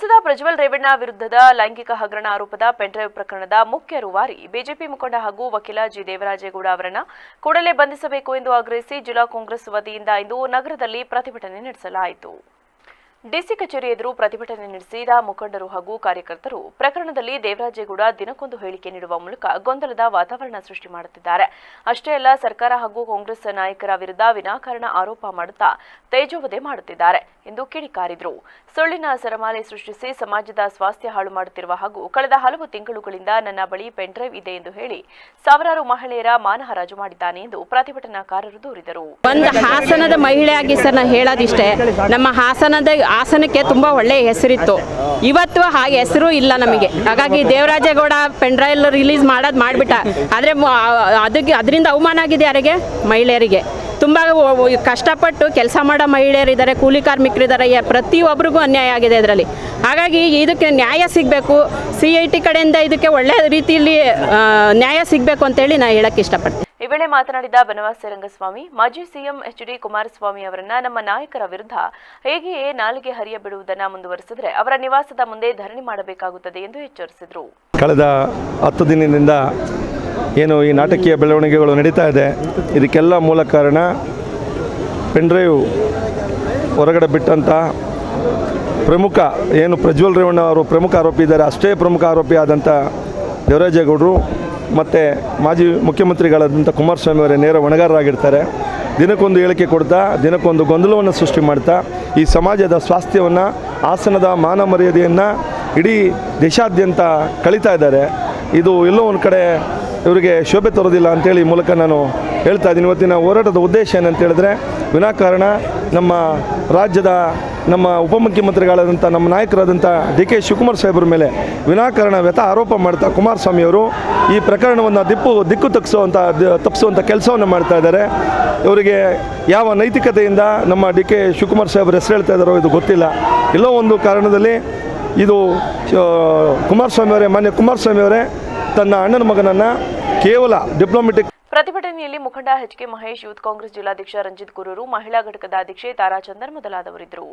ಸಂಸದ ಪ್ರಜ್ವಲ್ ರೇವಣ್ಣ ವಿರುದ್ಧದ ಲೈಂಗಿಕ ಹಗರಣ ಆರೋಪದ ಪೆನ್ಡ್ರೈವ್ ಪ್ರಕರಣದ ಮುಖ್ಯ ರೂವಾರಿ ಬಿಜೆಪಿ ಮುಖಂಡ ಹಾಗೂ ವಕೀಲ ಜಿ ದೇವರಾಜೇಗೌಡ ಅವರನ್ನ ಕೂಡಲೇ ಬಂಧಿಸಬೇಕು ಎಂದು ಆಗ್ರಹಿಸಿ ಜಿಲ್ಲಾ ಕಾಂಗ್ರೆಸ್ ವತಿಯಿಂದ ಇಂದು ನಗರದಲ್ಲಿ ಪ್ರತಿಭಟನೆ ನಡೆಸಲಾಯಿತು. ಡಿಸಿ ಕಚೇರಿ ಎದುರು ಪ್ರತಿಭಟನೆ ನಡೆಸಿದ ಮುಖಂಡರು ಹಾಗೂ ಕಾರ್ಯಕರ್ತರು ಪ್ರಕರಣದಲ್ಲಿ ದೇವರಾಜೇಗೌಡ ದಿನಕ್ಕೊಂದು ಹೇಳಿಕೆ ನೀಡುವ ಮೂಲಕ ಗೊಂದಲದ ವಾತಾವರಣ ಸೃಷ್ಟಿ ಮಾಡುತ್ತಿದ್ದಾರೆ. ಅಷ್ಟೇ ಅಲ್ಲ, ಸರ್ಕಾರ ಹಾಗೂ ಕಾಂಗ್ರೆಸ್ ನಾಯಕರ ವಿರುದ್ಧ ವಿನಾಕಾರಣ ಆರೋಪ ಮಾಡುತ್ತಾ ತೇಜೋವಧೆ ಮಾಡುತ್ತಿದ್ದಾರೆ ಎಂದು ಕಿಡಿಕಾರಿದರು. ಸುಳ್ಳಿನ ಸರಮಾಲೆ ಸೃಷ್ಟಿಸಿ ಸಮಾಜದ ಸ್ವಾಸ್ಥ್ಯ ಹಾಳು ಮಾಡುತ್ತಿರುವ ಹಾಗೂ ಕಳೆದ ಹಲವು ತಿಂಗಳುಗಳಿಂದ ನನ್ನ ಬಳಿ ಪೆನ್ಡ್ರೈವ್ ಇದೆ ಎಂದು ಹೇಳಿ ಸಾವಿರಾರು ಮಹಿಳೆಯರ ಮಾನಹರಾಜು ಮಾಡಿದ್ದಾನೆ ಎಂದು ಪ್ರತಿಭಟನಾಕಾರರು ದೂರಿದರು. ಹಾಸನದ ಮಹಿಳೆಯಾಗಿ ಸರ್ ಹೇಳೋದಿಷ್ಟೇ, ನಮ್ಮ ಹಾಸನದ ಹಾಸನಕ್ಕೆ ತುಂಬ ಒಳ್ಳೆಯ ಹೆಸರಿತ್ತು. ಇವತ್ತು ಹಾಗೆ ಹೆಸರು ಇಲ್ಲ ನಮಗೆ. ಹಾಗಾಗಿ ದೇವರಾಜೇಗೌಡ ಪೆಂಡ್ರೈಲ್ ರಿಲೀಸ್ ಮಾಡೋದು ಮಾಡಿಬಿಟ್ಟ. ಆದರೆ ಅದಕ್ಕೆ ಅದರಿಂದ ಅವಮಾನ ಆಗಿದೆ ಯಾರಿಗೆ? ಮಹಿಳೆಯರಿಗೆ. ತುಂಬ ಕಷ್ಟಪಟ್ಟು ಕೆಲಸ ಮಾಡೋ ಮಹಿಳೆಯರಿದ್ದಾರೆ ಕೂಲಿ ಕಾರ್ಮಿಕರಿದ್ದಾರೆ ಪ್ರತಿಯೊಬ್ಬರಿಗೂ ಅನ್ಯಾಯ ಆಗಿದೆ ಇದರಲ್ಲಿ. ಹಾಗಾಗಿ ಇದಕ್ಕೆ ನ್ಯಾಯ ಸಿಗಬೇಕು. ಸಿ ಐ ಟಿ ಕಡೆಯಿಂದ ಇದಕ್ಕೆ ಒಳ್ಳೆಯ ರೀತಿಯಲ್ಲಿ ನ್ಯಾಯ ಸಿಗಬೇಕು ಅಂತೇಳಿ ನಾನು ಹೇಳೋಕ್ಕೆ ಇಷ್ಟಪಡ್ತೀನಿ. ಈ ವೇಳೆ ಮಾತನಾಡಿದ ಬನವಾಸಿ ರಂಗಸ್ವಾಮಿ, ಮಾಜಿ ಸಿಎಂ ಎಚ್ ಡಿ ಕುಮಾರಸ್ವಾಮಿ ಅವರನ್ನ ನಮ್ಮ ನಾಯಕರ ವಿರುದ್ಧ ಹೇಗೆಯೇ ನಾಲಿಗೆ ಹರಿಯ ಬಿಡುವುದನ್ನು ಮುಂದುವರೆಸಿದ್ರೆ ಅವರ ನಿವಾಸದ ಮುಂದೆ ಧರಣಿ ಮಾಡಬೇಕಾಗುತ್ತದೆ ಎಂದು ಎಚ್ಚರಿಸಿದರು. ಕಳೆದ ಹತ್ತು ದಿನದಿಂದ ಏನು ಈ ನಾಟಕೀಯ ಬೆಳವಣಿಗೆಗಳು ನಡೀತಾ ಇದೆ, ಇದಕ್ಕೆಲ್ಲ ಮೂಲ ಕಾರಣ ಪೆನ್ಡ್ರೈವ್ ಹೊರಗಡೆ ಬಿಟ್ಟಂಥ ಪ್ರಮುಖ, ಏನು ಪ್ರಜ್ವಲ್ ರೇವಣ್ಣ ಅವರು ಪ್ರಮುಖ ಆರೋಪಿ ಇದ್ದಾರೆ, ಅಷ್ಟೇ ಪ್ರಮುಖ ಆರೋಪಿ ಆದಂಥ ದೇವರಾಜೇಗೌಡರು ಮತ್ತು ಮಾಜಿ ಮುಖ್ಯಮಂತ್ರಿಗಳಾದಂಥ ಕುಮಾರಸ್ವಾಮಿ ಅವರೇ ನೇರ ಹೊಣೆಗಾರರಾಗಿರ್ತಾರೆ. ದಿನಕ್ಕೊಂದು ಹೇಳಿಕೆ ಕೊಡ್ತಾ, ದಿನಕ್ಕೊಂದು ಗೊಂದಲವನ್ನು ಸೃಷ್ಟಿ ಮಾಡ್ತಾ, ಈ ಸಮಾಜದ ಸ್ವಾಸ್ಥ್ಯವನ್ನು, ಆಸನದ ಮಾನ ಮರ್ಯಾದೆಯನ್ನು ಇಡೀ ದೇಶಾದ್ಯಂತ ಕಳೀತಾ ಇದ್ದಾರೆ. ಇದು ಎಲ್ಲೋ ಒಂದು ಕಡೆ ಇವರಿಗೆ ಶೋಭೆ ತರೋದಿಲ್ಲ ಅಂತೇಳಿ ಮೂಲಕ ನಾನು ಹೇಳ್ತಾ ಇದ್ದೀನಿ. ಇವತ್ತಿನ ಹೋರಾಟದ ಉದ್ದೇಶ ಏನಂತ ಹೇಳಿದ್ರೆ, ವಿನಾಕಾರಣ ನಮ್ಮ ರಾಜ್ಯದ ನಮ್ಮ ಉಪಮುಖ್ಯಮಂತ್ರಿಗಳಾದಂಥ ನಮ್ಮ ನಾಯಕರಾದಂಥ ಡಿ ಕೆ ಶಿವಕುಮಾರ್ ಸಾಹೇಬ್ರ ಮೇಲೆ ವಿನಾಕಾರಣ ವ್ಯಥ ಆರೋಪ ಮಾಡ್ತಾ ಕುಮಾರಸ್ವಾಮಿ ಅವರು ಈ ಪ್ರಕರಣವನ್ನು ದಿಪ್ಪು ದಿಕ್ಕು ತಪ್ಪಿಸುವಂಥ ತಪ್ಪಿಸುವಂಥ ಕೆಲಸವನ್ನು ಮಾಡ್ತಾ ಇದ್ದಾರೆ. ಇವರಿಗೆ ಯಾವ ನೈತಿಕತೆಯಿಂದ ನಮ್ಮ ಡಿ ಕೆ ಶಿವಕುಮಾರ್ ಸಾಹೇಬ್ರ ಹೆಸರು ಹೇಳ್ತಾ ಇದ್ದಾರೋ ಇದು ಗೊತ್ತಿಲ್ಲ. ಎಲ್ಲೋ ಒಂದು ಕಾರಣದಲ್ಲಿ ಇದು ಕುಮಾರಸ್ವಾಮಿ ಅವರೇ, ಮಾನ್ಯ ಕುಮಾರಸ್ವಾಮಿ ಅವರೇ ತನ್ನ ಅಣ್ಣನ ಮಗನನ್ನು ಕೇವಲ ಡಿಪ್ಲೊಮೆಟಿಕ್ ಪ್ರತಿಭಟನೆಯಲ್ಲಿ ಮುಖಂಡ H K Mahesh, youth Congress ಜಿಲ್ಲಾಧ್ಯಕ್ಷ ರಂಜಿತ್ ಗುರೂರು, ಮಹಿಳಾ ಘಟಕದ ಅಧ್ಯಕ್ಷೆ ತಾರಾ ಚಂದರ್ ಮೊದಲಾದವರಿದ್ದರು.